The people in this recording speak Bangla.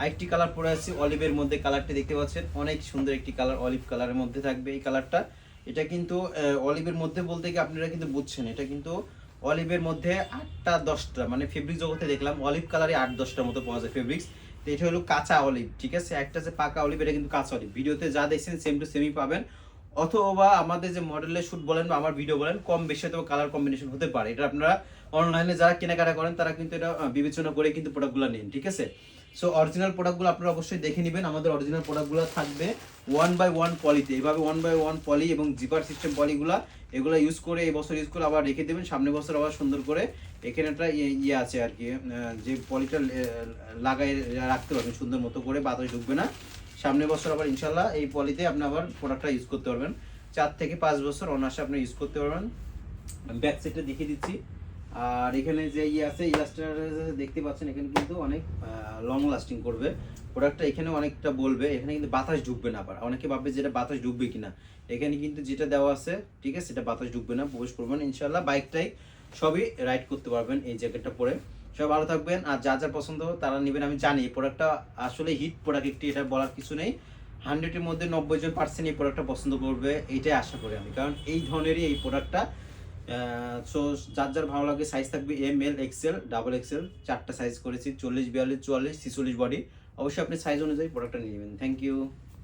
আরেকটি কালার পরে আছে, অলিভের মধ্যে কালারটি দেখতে পাচ্ছেন। অনেক সুন্দর একটি কালার, অলিভ কালারের মধ্যে থাকবে এই কালারটা। এটা কিন্তু অলিভের মধ্যে বলতে কি আপনারা কিন্তু বুঝছেন, এটা কিন্তু অলিভের মধ্যে আটটা দশটা মানে ফেব্রিক জগতে দেখলাম, অলিভ কালারে আট দশটার মতো পাওয়া যায় ফেব্রিক্স তো এটা হলো কাঁচা অলিভ, ঠিক আছে? একটা যে পাকা অলিভ, এটা কিন্তু কাঁচা অলিভ। ভিডিওতে যা দেখছেন সেম টু সেমই পাবেন। অথবা আমাদের যে মডেলের শ্যুট বলেন বা আমার ভিডিও বলেন, কম বেশি হয়তো কালার কম্বিনেশন হতে পারে। এটা আপনারা অনলাইনে যারা কেনাকাটা করেন, তারা কিন্তু এটা বিবেচনা করে কিন্তু প্রোডাক্টগুলো নিন, ঠিক আছে? সো অরিজিনাল প্রোডাক্টগুলো আপনারা অবশ্যই দেখে নেবেন। আমাদের অরিজিনাল প্রোডাক্টগুলো থাকবে ওয়ান বাই ওয়ান পলিতে এইভাবে ওয়ান বাই ওয়ান পলি এবং জিপার সিস্টেম পলিগুলো এগুলো ইউজ করে এই বছর ইউজ করে আবার রেখে দেবেন। সামনের বছর আবার সুন্দর করে এখানে একটা ইয়ে ইয়ে আছে আর কি যে পলিটা লাগাই রাখতে পারবেন সুন্দর মতো করে, বাতাস ঢুকবে না। সামনের বছর আবার ইনশাল্লাহ এই পলিতে আপনি আবার প্রোডাক্টটা ইউজ করতে পারবেন। চার থেকে পাঁচ বছর অনার্সে আপনি ইউজ করতে পারবেন। ব্যাক সাইডটা দেখিয়ে দিচ্ছি। আর এখানে যে ইয়ে আছে ইলাস্টার দেখতে পাচ্ছেন, এখানে কিন্তু অনেক লং লাস্টিং করবে। প্রোডাক্টটা এখানে অনেকটা বলবে, এখানে কিন্তু বাতাস ঢুকবে না আবার। অনেকে ভাববে যেটা বাতাস ঢুকবে কিনা। এখানে কিন্তু যেটা দেওয়া আছে, ঠিক আছে, সেটা বাতাস ঢুকবে না, প্রবেশ করবেন ইনশাল্লাহ বাইকটাই সবই রাইড করতে পারবেন এই জ্যাকেটটা পরে। সবাই ভালো থাকবেন, আর যা যা পছন্দ তারা নেবেন, আমি জানি প্রোডাক্টটা আসলে হিট প্রোডাক্ট একটি, এটা বলার কিছু নেই। হান্ড্রেডের মধ্যে নব্বই জন পার্সেন্ট এই প্রোডাক্টটা পছন্দ করবে, এইটাই আশা করি আমি। কারণ এই ধরনেরই এই প্রোডাক্টটা সো যার যার ভালো লাগে সাইজ থাকবে M L XL double XL চারটা সাইজ করেছি, চল্লিশ, বিয়াল্লিশ, চুয়াল্লিশ, ছিচল্লিশ বডি অবশ্যই আপনি সাইজ অনুযায়ী প্রোডাক্টটা নিয়ে নেবেন। Thank you